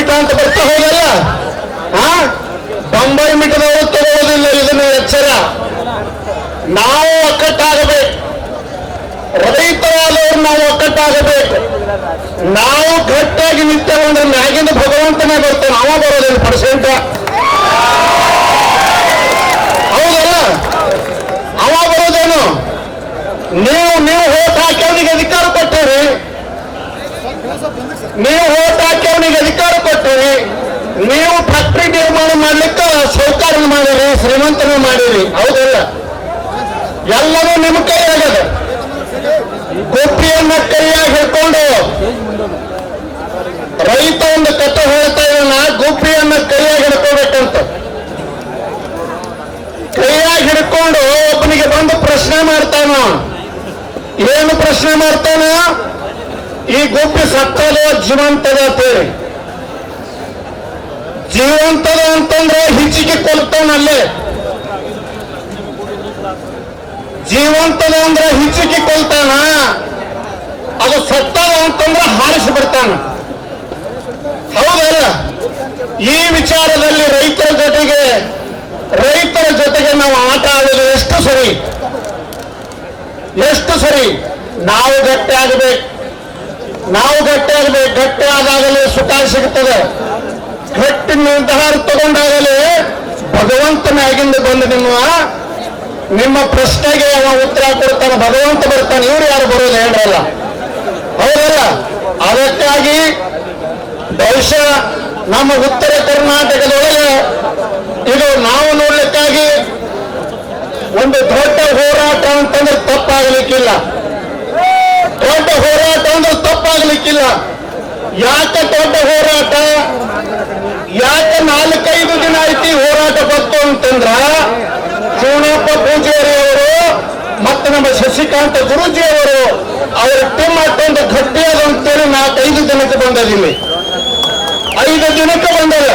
ಮಿಠ ಅಂತ ಬರ್ತಾ ಹೋಗಲ್ಲ? ಆ? ಮೀಟರ್ ಅವರು ತಗೊಳ್ಳೋದಿಲ್ಲ ಇದನ್ನ ಎಚ್ಚರ. ನಾವು ಒಕ್ಕಟ್ಟಾಗಬೇಕು. ರೈತರಾದವರು ನಾವು ಒಕ್ಕಟ್ಟಾಗಬೇಕು. ನಾವು ಗಟ್ಟಿಯಾಗಿ ಅಂದ್ರೆ ಮ್ಯಾಗಿಂದ ಭಗವಂತನೇ ಬರ್ತಾನೆ. ಅವ ಬರೋದಿಲ್ಲ, ಪರ್ಸೆಂಟ್. ಹೌದಲ್ಲ? ಅವ ಬರೋದೇನು? ನೀವು ನೀವು ಹೋಟ್ ಹಾಕಿ ಅವನಿಗೆ ಅಧಿಕಾರ ಕೊಟ್ಟಿರಿ. ನೀವು ಹೋಟ್ ಹಾಕಿ ಅವನಿಗೆ ಅಧಿಕಾರ ಕೊಟ್ಟಿರಿ ನೀವು ಫ್ಯಾಕ್ಟ್ರಿ ನಿರ್ಮಾಣ ಮಾಡ್ಲಿಕ್ಕೆ ಸೌಕರ್ಯ ಮಾಡಿರಿ ಶ್ರೀಮಂತನ ಮಾಡಿರಿ. ಹೌದಲ್ಲ? ಎಲ್ಲರೂ ನಿಮ್ಮ ಕೈಯಾಗದ. ಗುಪ್ಪಿಯನ್ನ ಕೈಯಾಗಿ ಹಿಡ್ಕೊಂಡು ರೈತ ಒಂದು ಕಥೆ ಹೇಳ್ತಾ ಇದ್ದಾನ ಗುಪ್ಪಿಯನ್ನ ಕೈಯಾಗಿ ಹಿಡ್ಕೋಬೇಕಂತ. ಕೈಯಾಗಿ ಹಿಡ್ಕೊಂಡು ಒಬ್ಬನಿಗೆ ಬಂದು ಪ್ರಶ್ನೆ ಮಾಡ್ತಾನ? ಏನು ಪ್ರಶ್ನೆ ಮಾಡ್ತಾನ? ಈ ಗುಬ್ಬಿ ಸತ್ತದ, ಜೀವಂತದ ಅಂತೇಳಿ ಜೀವಂತದ ಅಂತಂದ್ರೆ ಹಿಚ್ಚಿಗೆ ಕೊಲ್ತಾನಲ್ಲೇ ಜೀವಂತದ ಅಂದ್ರೆ ಹಿಚ್ಚಿಗೆ ಕೊಲ್ತಾನ. ಅದು ಸತ್ತದ ಅಂತಂದ್ರೆ ಹಾರಿಸಿ ಬಿಡ್ತಾನ. ಹೌದಲ್ಲ? ಈ ವಿಚಾರದಲ್ಲಿ ರೈತರ ಜೊತೆಗೆ ರೈತರ ಜೊತೆಗೆ ನಾವು ಆಟ ಆಡೋದು ಎಷ್ಟು ಸರಿ? ಎಷ್ಟು ಸರಿ? ನಾವು ಗಟ್ಟಿ ಆಗಬೇಕು. ನಾವು ಗಟ್ಟಿ ಆಗಬೇಕು. ಗಟ್ಟಿ ಆದಾಗಲೇ ಸುಖ ಸಿಗ್ತದೆ. ಗಟ್ಟಿ ನಿರ್ಧಾರ ತಗೊಂಡಾಗಲೇ ಭಗವಂತನಾಗಿಂದ ಬಂದು ನಿಮ್ಮ ನಿಮ್ಮ ಪ್ರಶ್ನೆಗೆ ಅವ ಉತ್ತರ ಕೊಡ್ತಾನೆ, ಭಗವಂತ ಬರ್ತಾನೆ, ಇವ್ರು ಯಾರು ಬರೋದು ಹೇಳಲ್ಲ. ಹೌದಲ್ಲ? ಅದಕ್ಕಾಗಿ ಬಹುಶಃ ನಮ್ಮ ಉತ್ತರ ಕರ್ನಾಟಕದೊಳಗೆ ಇದು ನಾವು ನೋಡ್ಲಿಕ್ಕಾಗಿ ಒಂದು ದೊಡ್ಡ ಹೋರಾಟ ಅಂತಂದ್ರೆ ತಪ್ಪಾಗಲಿಕ್ಕಿಲ್ಲ. ದೊಡ್ಡ ಹೋರಾಟ ಅಂದ್ರೆ ತಪ್ಪಾಗಲಿಕ್ಕಿಲ್ಲ. ಯಾಕೆ ದೊಡ್ಡ ಹೋರಾಟ? ಯಾಕೆ ನಾಲ್ಕೈದು ದಿನ ಐತಿ ಹೋರಾಟ ಬಂತು ಅಂತಂದ್ರ? ಶಿವನಪ್ಪ ಪೂಜಾರಿ ಅವರು ಮತ್ತು ನಮ್ಮ ಶಶಿಕಾಂತ ಗುರುಜಿ ಅವರು ಟೀಮ್ ಹಾಕೊಂಡು ಗಟ್ಟಿಯಾದ ಅಂತೇಳಿ ನಾಲ್ಕೈದು ದಿನಕ್ಕೆ ಬಂದದಿಲ್ಲಿ ಐದು ದಿನಕ್ಕೆ ಬಂದಲ್ಲ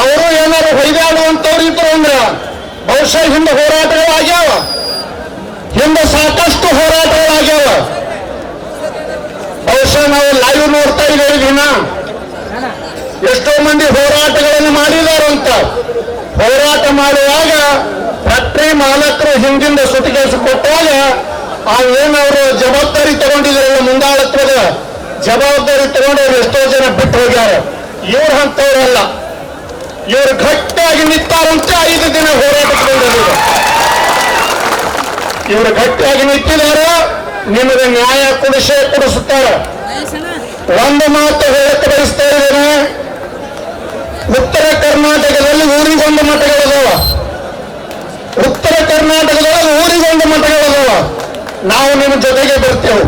ಅವರು ಏನಾರು ಹೊಯ್ದಾಡುವಂತವ್ರು ಇದ್ರು ಅಂದ್ರ ಬಹುಶಃ ಹಿಂದೆ ಹೋರಾಟಗಳು ಆಗ್ಯಾವ. ಹಿಂದೆ ಸಾಕಷ್ಟು ಹೋರಾಟಗಳು ಆಗ್ಯಾವ. ಬಹುಶಃ ನಾವು ಲೈವ್ ನೋಡ್ತಾ ಇದ್ದೇವೆ ದಿನ. ಎಷ್ಟೋ ಮಂದಿ ಹೋರಾಟಗಳನ್ನು ಮಾಡಿದಾರಂತ ಹೋರಾಟ ಮಾಡುವಾಗ ಫ್ಯಾಕ್ಟ್ರಿ ಮಾಲಕರು ಹಿಂದಿಂದ ಸುತ್ತಿಗೆಸಿ ಕೊಟ್ಟಾಗ ಆ ಏನವರು ಜವಾಬ್ದಾರಿ ತಗೊಂಡಿದ್ರಲ್ಲ ಮುಂದಾಳತ್ವದ ಜವಾಬ್ದಾರಿ ತಗೊಂಡವ್ರು ಎಷ್ಟೋ ಜನ ಬಿಟ್ಟು ಹೋಗ್ಯಾರ. ಇವ್ರು ಅಂತವ್ರಲ್ಲ ಇವರು ಗಟ್ಟಿಯಾಗಿ ನಿಂತಾರಂತ ಐದು ದಿನ ಹೋರಾಟ ಬಂದಿದ್ರು ಇವರು. ಗಟ್ಟಿಯಾಗಿ ನಿಂತಿದ್ದಾರೆ ನಿಮಗೆ ನ್ಯಾಯ ಕೊಡಿಸೇ ಕೊಡಿಸುತ್ತಾರೆ. ಒಂದು ಮಾತು ಹೇಳಕ್ಕೆ ಬಯಸ್ತಾ ಇದ್ದೇನೆ. ಉತ್ತರ ಕರ್ನಾಟಕದಲ್ಲಿ ಊರಿಗೊಂದು ಮಠಗಳಿದಾವ ಉತ್ತರ ಕರ್ನಾಟಕದೊಳಗೆ ಊರಿಗೊಂದು ಮಠಗಳಿದಾವ ನಾವು ನಿಮ್ಮ ಜೊತೆಗೆ ಬರ್ತೇವೆ.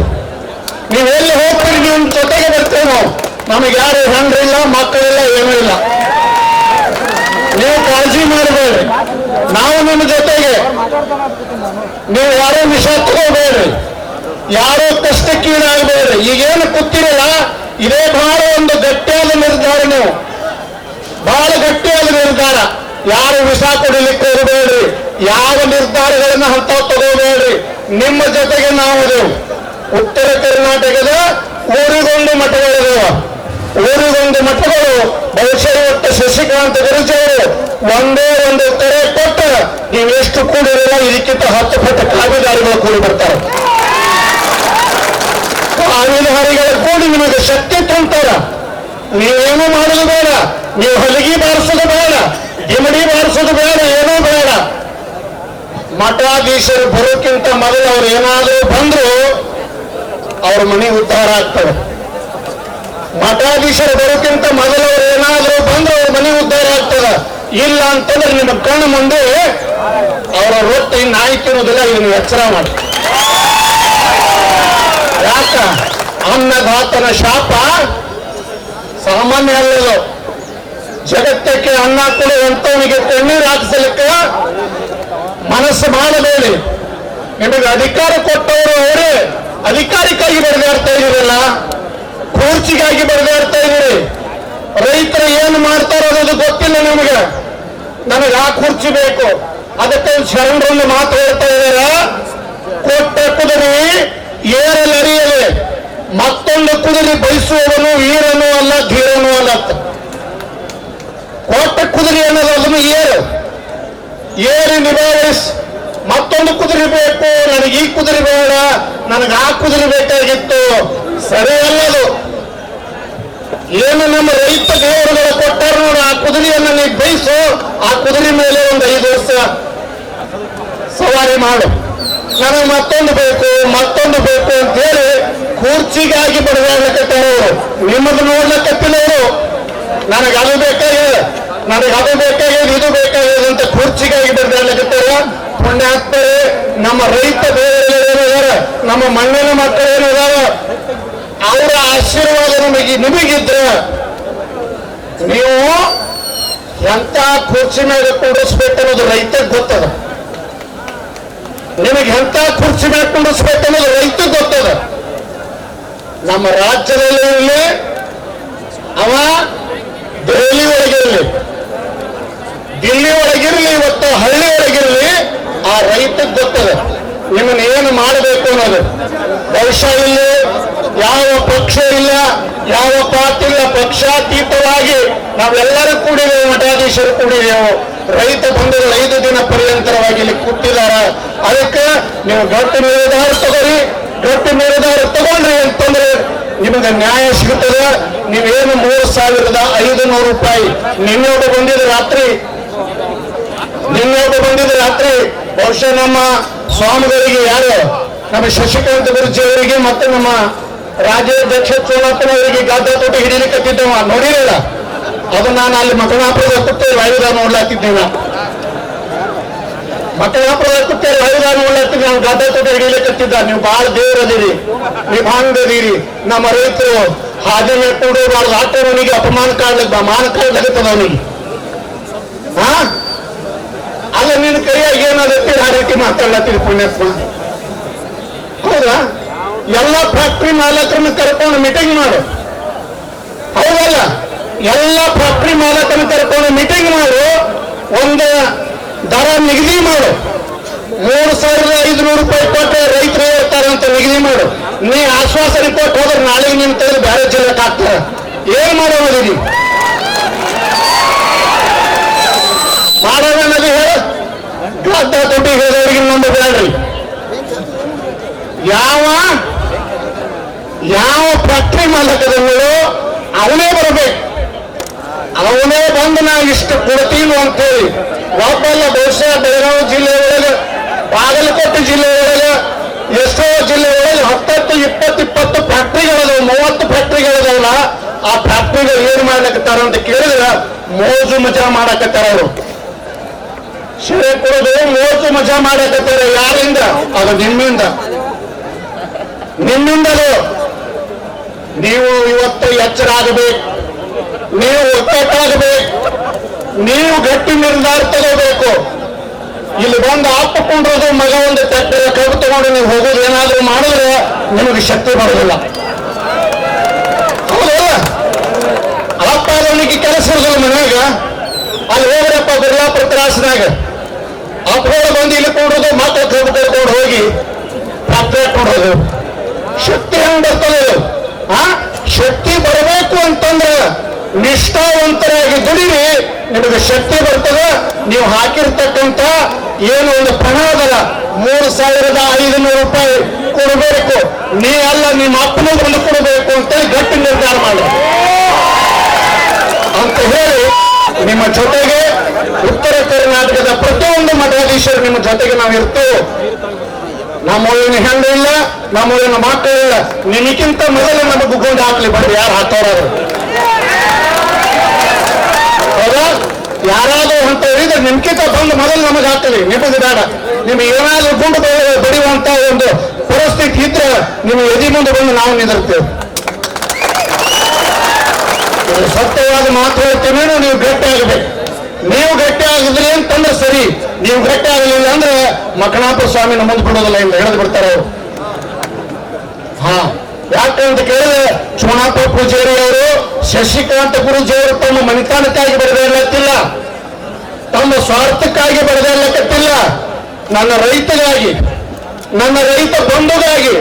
ನೀವು ಎಲ್ಲಿ ಹೋಗ್ತೀರಿ ನಿಮ್ಮ ಜೊತೆಗೆ ಬರ್ತೇವೆ ನಾವು. ನಮಗೆ ಯಾರು ಹೆಂಡ್ರಿಲ್ಲ ಮಕ್ಕಳಿಲ್ಲ ಏನೂ ಇಲ್ಲ. ನೀವು ಕಾಳಜಿ ಮಾಡಬೇಡ್ರಿ. ನಾವು ನಿಮ್ಮ ಜೊತೆಗೆ. ನೀವು ಯಾರೋ ವಿಷ ತಗೋಬೇಡ್ರಿ. ಯಾರೋ ಕಷ್ಟಕ್ಕೀಡಾಗಬೇಡ್ರಿ. ಈಗೇನು ಕೂತಿರಲ್ಲ, ಇದೇ ಬಹಳ ಒಂದು ಗಟ್ಟಿಯಾದ ನಿರ್ಧಾರ ನೀವು. ಬಹಳ ಗಟ್ಟಿಯಾದ ನಿರ್ಧಾರ. ಯಾರು ವಿಷ ಕೊಡಲಿಕ್ಕೆ ಹೋಗಬೇಡ್ರಿ ಯಾವ ನಿರ್ಧಾರಗಳನ್ನ ಹಂತ ತಗೋಬೇಡ್ರಿ ನಿಮ್ಮ ಜೊತೆಗೆ ನಾವು ಉತ್ತರ ಕರ್ನಾಟಕದ ಊರಿಗೊಂದು ಮಠಗಳಿದಾವ. ಊರಿಗೊಂದು ಮಠಗಳು, ಬಹುಶಃ ಇವತ್ತು ಶಶಿಕಾಂತ ಗುರುಜಿಯವರು ಒಂದೇ ಒಂದು ಕರೆ ಕೊಟ್ಟು ನೀವೆಷ್ಟು ಕೂಡಿರಲ್ಲ, ಇದಕ್ಕಿಂತ ಹತ್ತು ಪಟ್ಟು ಕಾವಿದಾರಿಗಳು ಕೂಡಿ ಬರ್ತಾರೆ. ಕಾವಿದಾರಿಗಳ ಕೂಡಿ ನಿಮಗೆ ಶಕ್ತಿ ತುಂಬ್ತಾರ. ನೀವೇನು ಮಾಡಲು ಬೇಡ. ನೀವು ಹೊಲಿಗೆ ಬಾರಿಸೋದು ಬೇಡ, ಗಿಮಡಿ ಬಾರಿಸೋದು ಬೇಡ, ಏನೂ ಬೇಡ. ಮಠಾಧೀಶರು ಬರೋಕ್ಕಿಂತ ಮೊದಲು ಅವ್ರು ಏನಾದರೂ ಬಂದ್ರು, ಅವ್ರ ಮನೆ ಉದ್ಧಾರ ಆಗ್ತವೆ ಮಠಾಧೀಶರು ಬರೋಕ್ಕಿಂತ ಮೊದಲು ಅವ್ರು ಏನಾದರೂ ಬಂದ್ರು, ಅವ್ರ ಮನೆ ಉದ್ಧಾರ ಆಗ್ತದ. ಇಲ್ಲ ಅಂತಂದ್ರೆ ನಿಮ್ಮ ಕಣ್ಣ ಮುಂದೆ ಅವರ ರೊಟ್ಟಿ, ನಾಯಿ ತಿನ್ನೋದಿಲ್ಲ ಇದನ್ನು ಎಚ್ಚರ ಮಾಡಿ. ಯಾಕ? ಅನ್ನದಾತನ ಶಾಪ ಸಾಮಾನ್ಯ ಅಲ್ಲದು. ಜಗತ್ತಕ್ಕೆ ಅನ್ನ ಕೊಡುವಂತವನಿಗೆ ಕಣ್ಣೀರು ಹಾಕಿಸಲಿಕ್ಕೆ ಮನಸ್ಸು ಮಾಡಬೇಡಿ. ನಿಮಗೆ ಅಧಿಕಾರ ಕೊಟ್ಟವರು ಅವರೇ. ಅಧಿಕಾರಿಕಾಗಿ ಬರೆದಾಡ್ತಾ ಇದ್ದೀರಲ್ಲ? ಕೂರ್ಚಿಗಾಗಿ ಬರೆದಾಡ್ತಾ ಇದ್ದೀರಿ. ರೈತರು ಏನು ಮಾಡ್ತಾರೋ ಅನ್ನೋದು ಗೊತ್ತಿಲ್ಲ ನಿಮಗೆ. ನನಗೆ ಆ ಕುರ್ಚಿ ಬೇಕು. ಅದಕ್ಕೆ ಶರಣರನ್ನು ಮಾತು ಹೇಳ್ತಾ ಇದ್ದಾರೆ ಕೊಟ್ಟ ಕುದುರೆ ಏರಲರಿಯಲೇ. ಮತ್ತೊಂದು ಕುದುರೆ ಬಯಸುವವನು ವೀರನೂ ಅಲ್ಲ ಧೀರನೂ ಅಲ್ಲ. ಕೊಟ್ಟ ಕುದುರೆ ಅನ್ನೋದು ಅದನ್ನು ಏರು. ಏರಿ ನಿಭಾಯಿಸ್. ಮತ್ತೊಂದು ಕುದುರೆ ಬೇಕು. ನನಗೆ ಈ ಕುದುರೆ ಬೇಡ. ನನಗೆ ಆ ಕುದುರೆ ಬೇಕಾಗಿತ್ತು. ಸರಿ ಅಲ್ಲದು ಏನು ನಮ್ಮ ರೈತ ದೇವರುಗಳು ಕೊಟ್ಟಾರ ನೋಡು, ಆ ಕುದುರೆಯನ್ನು ನೀವು ಬಯಸು ಆ ಕುದುರೆ ಮೇಲೆ ಒಂದು ಐದು ವರ್ಷ ಸವಾರಿ ಮಾಡು. ನನಗೆ ಮತ್ತೊಂದು ಬೇಕು ಮತ್ತೊಂದು ಬೇಕು ಅಂತ ಹೇಳಿ ಕುರ್ಚಿಗಾಗಿ ಬಡದಾಡಕತ್ತವರು ನಿಮ್ಮದು ನೋಡ್ಲಕತ್ತಿನವರು ನನಗೆ ಅದು ಬೇಕಾಗಿದೆ. ನನಗೆ ಅದು ಬೇಕಾಗಿದೆ ಇದು ಬೇಕಾಗಿದೆ ಅಂತ ಕುರ್ಚಿಗಾಗಿ ಬಡದಾಡ್ಲಕತ್ತಾರ ಪುಣ್ಯಾತ್ಮರೇ, ನಮ್ಮ ರೈತ ಬೇರೆ ನಮ್ಮ ಮಣ್ಣಿನ ಮಕ್ಕಳು ಏನಿದಾರ ಅವರ ಆಶೀರ್ವಾದ ನಮಗೆ ನಿಮಗಿದ್ರೆ ನೀವು ಎಂತ ಕುರ್ಚಿ ಮೇಲೆ ಕುಂಡಿಸ್ಬೇಕು ಅನ್ನೋದು ರೈತಕ್ಕೆ ಗೊತ್ತದ. ನಿಮಗೆ ಎಂತ ಕುರ್ಚಿ ಮೇಲೆ ಕುಂಡಿಸ್ಬೇಕು ರೈತ ರೈತಕ್ಕೆ ಗೊತ್ತದ. ನಮ್ಮ ರಾಜ್ಯದಲ್ಲಿ ಇರಲಿ, ಅವ ದೆಹಲಿ ಒಳಗಿರಲಿ ದಿಲ್ಲಿ ಇರಲಿ ಇವತ್ತು ಹಳ್ಳಿ ಆ ರೈತಕ್ಕೆ ಗೊತ್ತದ. ನಿಮ್ಮನ್ನ ಏನು ಮಾಡಬೇಕು ಅನ್ನೋದು. ಬಹುಶಃ ಇಲ್ಲಿ ಯಾವ ಪಕ್ಷ ಇಲ್ಲ, ಯಾವ ಪಾರ್ಟಿ ಇಲ್ಲ, ಪಕ್ಷಾತೀತವಾಗಿ ನಾವೆಲ್ಲರೂ ಕೂಡಿದೆವು, ಮಠಾಧೀಶರು ಕೂಡಿದೆವು. ರೈತ ಬಂಧುಗಳು ಐದು ದಿನ ಪರ್ಯಂತರವಾಗಿ ಇಲ್ಲಿ ಕೂತಿದಾರ ಅದಕ್ಕೆ ನೀವು ಗಟ್ಟಿ ನಿರ್ಧಾರ ತಗೋರಿ ಗಟ್ಟಿ ನಿರ್ಧಾರ ತಗೊಂಡ್ರಿ ಅಂತಂದ್ರೆ ನಿಮಗೆ ನ್ಯಾಯ ಸಿಗುತ್ತದೆ. ನೀವೇನು ಮೂರು ಸಾವಿರದ ಐದು ನೂರು ರೂಪಾಯಿ ನಿನ್ನೆ ಬಂದಿದ್ದು ರಾತ್ರಿ ನಿನ್ನೆ ಬಂದಿದ್ದ ರಾತ್ರಿ, ಬಹುಶಃ ನಮ್ಮ ಸ್ವಾಮಿಗಳಿಗೆ ಯಾರು, ನಮ್ಮ ಶಶಿಕಾಂತ ಗುರುಜಿ ಅವರಿಗೆ ಮತ್ತೆ ನಮ್ಮ ರಾಜ್ಯಾಧ್ಯಕ್ಷ ಚೋಳಪ್ಪನವರಿಗೆ ಗದ್ದ ತೊಟ್ಟು ಹಿಡಿಲಿಕ್ಕತ್ತಿದ್ದವ ನೋಡಿರಲ್ಲ? ಅದು ನಾನು ಅಲ್ಲಿ ಮಕನಾಪುರದ ಕುತ್ತೆ ವಾಯುದ ನೋಡ್ಲಾತಿದ್ದೇನೆ. ಮಕನಾಪುರದ ಕುತ್ತೆ ವಾಯುದ ನೋಡ್ಲಾತಿದ್ದೆ, ನಾನು ತೋಟ ತೊಟ್ಟು ಕಟ್ಟಿದ್ದ ನೀವು ಬಹಳ ದೇವರದಿರಿ, ನಿಭಾಂಗದಿರಿ. ಭಾಂಗದಿರಿ ನಮ್ಮ ರೈತರು ಹಾದಿ ಮೇಲ್ಕೊಂಡು ಬಾಳ ಆಟೋವನಿಗೆ ಅಪಮಾನ ಕಾಡ್ಲಿಕ್ಕೆ ಮಾನ ಕಾಡ್ಲಿಕ್ಕತ್ತದ ಅವನಿಗೆ. ಹಾ ಅಲ್ಲ, ನಿನ್ನ ಕೈಯಾಗ ಏನಾಗುತ್ತೆ? ಆ ರೀತಿ ಮಾತಾಡ್ಲತ್ತೀರಿ ಪುಣ್ಯಾತ್ಮ ಹೌದಾ? ಎಲ್ಲ ಫ್ಯಾಕ್ಟ್ರಿ ಮಾಲಕರನ್ನ ಕರ್ಕೊಂಡು ಮೀಟಿಂಗ್ ಮಾಡು. ಹೌದಲ್ಲ? ಎಲ್ಲ ಫ್ಯಾಕ್ಟ್ರಿ ಮಾಲಕರನ್ನ ಕರ್ಕೊಂಡು ಮೀಟಿಂಗ್ ಮಾಡು. ಒಂದು ದರ ನಿಗದಿ ಮಾಡು. ಮೂರು ಸಾವಿರದ ಐದುನೂರು ರೂಪಾಯಿ ಕೊಟ್ಟರೆ ರೈತರು ಹೇಳ್ತಾರೆ ಅಂತ ನಿಗದಿ ಮಾಡು. ನೀ ಆಶ್ವಾಸನೆ ಕೊಟ್ಟು ಹೋದ್ರೆ ನಾಳೆ ನಿನ್ನ ತೆಗೆದು ಬೇರೆ ಜಿಲ್ಲೆಗೆ ಹಾಕ್ತಾರೆ ಏನ್ ಮಾಡೋದು ನೀವು ಮಾಡೋಣ ಹೇಳು. ಗದ್ದ ತೊಟ್ಟಿ ಹೇಳೋರಿಗೆ ಇನ್ನೊಂದು ಬೇಡ್ರಿ. ಯಾವ ಯಾವ ಫ್ಯಾಕ್ಟ್ರಿ ಮಾಲಕದಗಳು ಅವನೇ ಬರಬೇಕು. ಅವನೇ ಬಂದು ನಾವು ಇಷ್ಟು ಕೊಡ್ತೀವಿ ಅಂತೇಳಿ. ಒಬ್ಬಲ್ಲ ಬಹುಶಃ ಬೆಳಗಾವಿ ಜಿಲ್ಲೆ ಒಳಗೆ ಬಾಗಲಕೋಟೆ ಜಿಲ್ಲೆ ಒಳಗೆ ಎಷ್ಟೋ ಜಿಲ್ಲೆ ಒಳಗೆ ಹತ್ತತ್ತು ಇಪ್ಪತ್ತು ಇಪ್ಪತ್ತು ಫ್ಯಾಕ್ಟ್ರಿಗಳದಾವ, ಮೂವತ್ತು ಫ್ಯಾಕ್ಟ್ರಿಗಳದಾವಲ್ಲ, ಆ ಫ್ಯಾಕ್ಟ್ರಿಗಳು ಏನ್ ಮಾಡ್ಲಕತ್ತಾರ ಅಂತ ಕೇಳಿದ್ರೆ ಮೋಜು ಮಜಾ ಮಾಡಕತ್ತಾರ ಅವರು. ಶಿರೆ ಕೊಡೋದು ಮೂವತ್ತು ಮಜಾ ಮಾಡಕತ್ತಾರ ಯಾರಿಂದ? ಅದು ನಿಮ್ಮಿಂದ. ನಿಮ್ಮಿಂದಲೂ. ನೀವು ಇವತ್ತು ಎಚ್ಚರ ಆಗಬೇಕು ನೀವು ಒಕ್ಕಟ್ಟಾಗಬೇಕು. ನೀವು ಗಟ್ಟಿ ನಿರ್ಧಾರ ತಗೋಬೇಕು. ಇಲ್ಲಿ ಬಂದು ಅಪ್ಪಕೊಂಡ್ರದು ಮಗ ಒಂದು ತಟ್ಟೆ ಕಬ್ಬು ತಗೊಂಡು ನೀವು ಹೋಗೋದು ಏನಾದರೂ ಮಾಡಿದ್ರೆ ನಿಮಗೆ ಶಕ್ತಿ ಬರೋದಿಲ್ಲ. ಹೌದಲ್ಲ ಅಪ್ಪ ಅವನಿಗೆ ಕೆಲಸ ಇರೋದಿಲ್ಲ ಮನೆಯಾಗ. ಅಲ್ಲಿ ಹೋಗ್ರಪ್ಪ ಬಿರ್ಲಾಪುರ ತ್ರಾಸನಾಗ ಅಪ್ಪಗಳು ಬಂದು ಇಲ್ಲಿ ಕೂಡೋದು, ಮತ್ತೆ ಕರ್ಕೊಂಡು ಹೋಗಿ ಫ್ಯಾಕ್ಟ್ರಿ ಕೊಡೋದು. ಶಕ್ತಿ ಹೆಂಗ್ ಬರ್ತದೆ ಆ? ಶಕ್ತಿ ಬರಬೇಕು ಅಂತಂದ್ರೆ ನಿಷ್ಠಾವಂತರಾಗಿ ದುಡಿರಿ, ನಿಮಗೆ ಶಕ್ತಿ ಬರ್ತದ. ನೀವು ಹಾಕಿರ್ತಕ್ಕಂತ ಏನು ಒಂದು ಪಣ ಅದಲ್ಲ, ಮೂರು ಸಾವಿರದ ಐದುನೂರು ರೂಪಾಯಿ ಕೊಡಬೇಕು. ನೀ ಅಲ್ಲ, ನಿಮ್ಮ ಅಪ್ಪನ ಬಂದು ಕೊಡಬೇಕು ಅಂತ ಗಟ್ಟಿ ನಿರ್ಧಾರ ಮಾಡಿ. ಅಂತ ಹೇಳಿ ನಿಮ್ಮ ಜೊತೆಗೆ ಉತ್ತರ ಕರ್ನಾಟಕದ ಪ್ರತಿಯೊಂದು ಮಠಾಧೀಶರು ನಿಮ್ಮ ಜೊತೆಗೆ ನಾವು ಇರ್ತೇವೆ. ನಮ್ಮೂರಿನ ಹೆಣ್ಣು ಇಲ್ಲ ನಮ್ಮೂರಿನ ಮಕ್ಕಳು ಇಲ್ಲ. ನಿಮಗಿಂತ ಮೊದಲು ನಮಗೆ ಗುಗ್ಗೊಂಡು ಹಾಕ್ಲಿ ಬರ್ರಿ ಯಾರು ಹಾಕೋರು ಹೌದಾ? ಯಾರಾದ್ರೂ ಅಂತ ಹೇಳಿದ್ರೆ ನಿಮ್ಗಿಂತ ಬಂದು ಮೊದಲು ನಮಗೆ ಹಾಕ್ತೀವಿ ನಿಮಗೆ ಬೇಡ. ನಿಮ್ಗೆ ಏನಾದ್ರೂ ಗುಂಡು ಬಡಿ- ಬಡಿಯುವಂತ ಒಂದು ಪರಿಸ್ಥಿತಿ ಇದ್ರೆ ನಿಮ್ಮ ಎದಿ ಮುಂದೆ ಬಂದು ನಾವು ನಿಂದಿರ್ತೇವೆ. ಸತ್ಯವಾದ ಮಾತು ನೀವು ಗಟ್ಟಿ ಆಗಬೇಕು. ನೀವು ಗಟ್ಟಿ ಆಗಿದ್ರಿ ಅಂತಂದ್ರೆ ಸರಿ? ನೀವು ಗಟ್ಟಿ ಆಗಲಿಲ್ಲ ಅಂದ್ರೆ ಮಕ್ಕನಾಥ ಸ್ವಾಮಿ ಮುಂದೆ ಬಿಡೋದಿಲ್ಲ ಎಂದು ಹೇಳದ್ ಬಿಡ್ತಾರೆ ಅವರು. ಹಾ, ಯಾಕೆ ಅಂತ ಕೇಳಿದ್ರೆ ಪೂಜಾರಿ ಅವರು ಶಶಿಕಾಂತ ಗುರುಜಿ ಅವರು ತಮ್ಮ ಮನಿತಾನಕ್ಕಾಗಿ ಬರೆದಿಲ್ಲ ತಮ್ಮ ಸ್ವಾರ್ಥಕ್ಕಾಗಿ ಬರೆದಿಲ್ಲ ನನ್ನ ರೈತಗಾಗಿ, ನನ್ನ ರೈತ ಬಂಧುಗಾಗಿ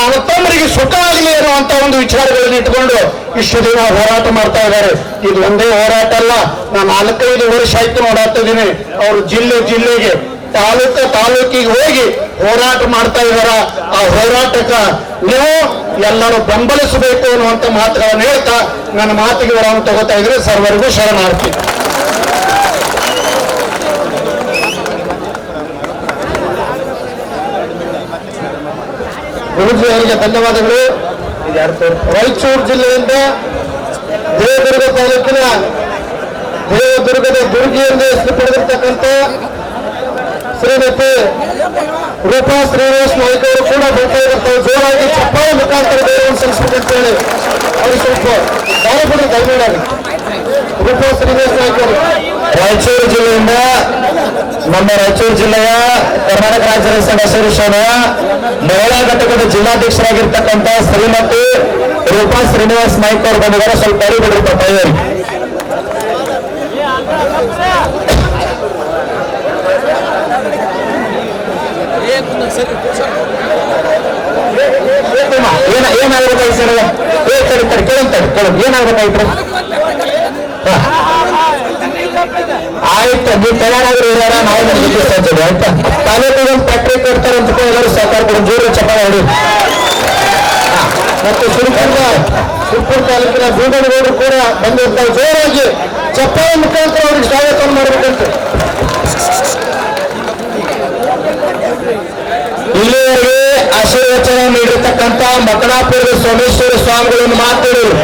ನನ್ನ ತಮ್ಮರಿಗೆ ಸುಖ ಆಗಲಿ ಅನ್ನುವಂತ ಒಂದು ವಿಚಾರಗಳನ್ನು ಇಟ್ಕೊಂಡು ಇಷ್ಟು ದಿನ ಹೋರಾಟ ಮಾಡ್ತಾ ಇದ್ದಾರೆ. ಇದು ಒಂದೇ ಹೋರಾಟ ಅಲ್ಲ. ನಾನು ನಾಲ್ಕೈದು ವರ್ಷ ಆಯ್ತು ನೋಡಾಡ್ತಿದ್ದೀನಿ ಅವರು ಜಿಲ್ಲೆ ಜಿಲ್ಲೆಗೆ, ತಾಲೂಕು ತಾಲೂಕಿಗೆ ಹೋಗಿ ಹೋರಾಟ ಮಾಡ್ತಾ ಇದಾರ ಆ ಹೋರಾಟಕ್ಕ ನೀವು ಎಲ್ಲರೂ ಬೆಂಬಲಿಸಬೇಕು ಅನ್ನುವಂತ ಮಾತುಗಳನ್ನು ಹೇಳ್ತಾ ನನ್ನ ಮಾತಿಗೆ ವಿರಾಮ ತಗೋತಾ ಇದ್ರೆ ಸರ್ವರಿಗೂ ಶರಣಾರ್ಥಿ. ಗುರುಜಿ ಧನ್ಯವಾದಗಳು. ರಾಯಚೂರು ಜಿಲ್ಲೆಯಿಂದ ದೇವದುರ್ಗ ತಾಲೂಕಿನ ದೇವದುರ್ಗದ ದುರ್ಗಿ ಎಂದು ಹೆಸರು ಪಡೆದಿರ್ತಕ್ಕಂಥ ಶ್ರೀಮತಿ ರೂಪಾ ಶ್ರೀನಿವಾಸ್ ನಾಯ್ಕ ಅವರು ಕೂಡ ಬರ್ತಾ ಇರ್ತಾರೆ ಜೋರಾಗಿ ಚಪ್ಪಾಳೆ ಮುಖಾಂತರ ದೇವರನ್ನು ಸಲ್ಲಿಸಬೇಕು ಅಂತ ಹೇಳಿ ಅವರು ಸ್ವಲ್ಪ ದಾರಪಡಿ ದಯಮಾಡಿ ರೂಪಾ ಶ್ರೀನಿವಾಸ್ ನಾಯ್ಕ ಅವರು ರಾಯಚೂರು ಜಿಲ್ಲೆಯಿಂದ ನಮ್ಮ ರಾಯಚೂರು ಜಿಲ್ಲೆಯ ಕರ್ನಾಟಕ ರಾಜ್ಯ ಸಂಘ ಅಸೋಸಿಯೇಷನ್ ಮಹಿಳಾ ಘಟಕದ ಜಿಲ್ಲಾಧ್ಯಕ್ಷರಾಗಿರ್ತಕ್ಕಂಥ ಶ್ರೀಮತಿ ರೂಪಾ ಶ್ರೀನಿವಾಸ್ ನಾಯ್ಕ ಅವರು ಬಂದಿದ್ದಾರೆ ಸ್ವಲ್ಪ ಅರಿಬಿಡ್ರಿ ಏನಾಗಬೇಕಾಯ್ತು ಏನಾಗ್ಬೇಕಾಯ್ತು ಸರ್ ಏ, ತಡಿ ತಡಿ ಕೇಳಂತಾರೆ ಕೇಳೋದು ಏನಾಗ್ಬೇಕಾಯ್ತು ಆಯ್ತು, ನೀವು ತಯಾರಾಗ್ರಿ ಇರೋಣ ನಾವು ನಿಮಗೆ ಸಾಧ್ಯ ಆಯ್ತಾ? ತಾಲೂಕಿಗೆ ಒಂದು ಫ್ಯಾಕ್ಟ್ರಿ ಕೊಡ್ತಾರೆ ಅಂತ ಎಲ್ಲರೂ ಸಹಕಾರ ಜೋರು ಚಪ್ಪಾಳೆ ಮತ್ತು ಸುರಪುರದ ಸುರಪುರ ತಾಲೂಕಿನ ಬೀಗನಗೌಡರು ಕೂಡ ಬಂದಿರ್ತಾರೆ ಜೋರಾಗಿ ಚಪ್ಪಾಳೆ ಮುಖಾಂತರ ಅವ್ರಿಗೆ ಸ್ವಾಗತ ಮಾಡಬೇಕಂತ. ಇಲ್ಲಿವರೆಗೆ ಆಶೀರ್ವಚನ ನೀಡಿರ್ತಕ್ಕಂಥ ಮಕಣಾಪುರದ ಸೋಮೇಶ್ವರ ಸ್ವಾಮಿಗಳನ್ನು ಮಾತಾಡಿದರು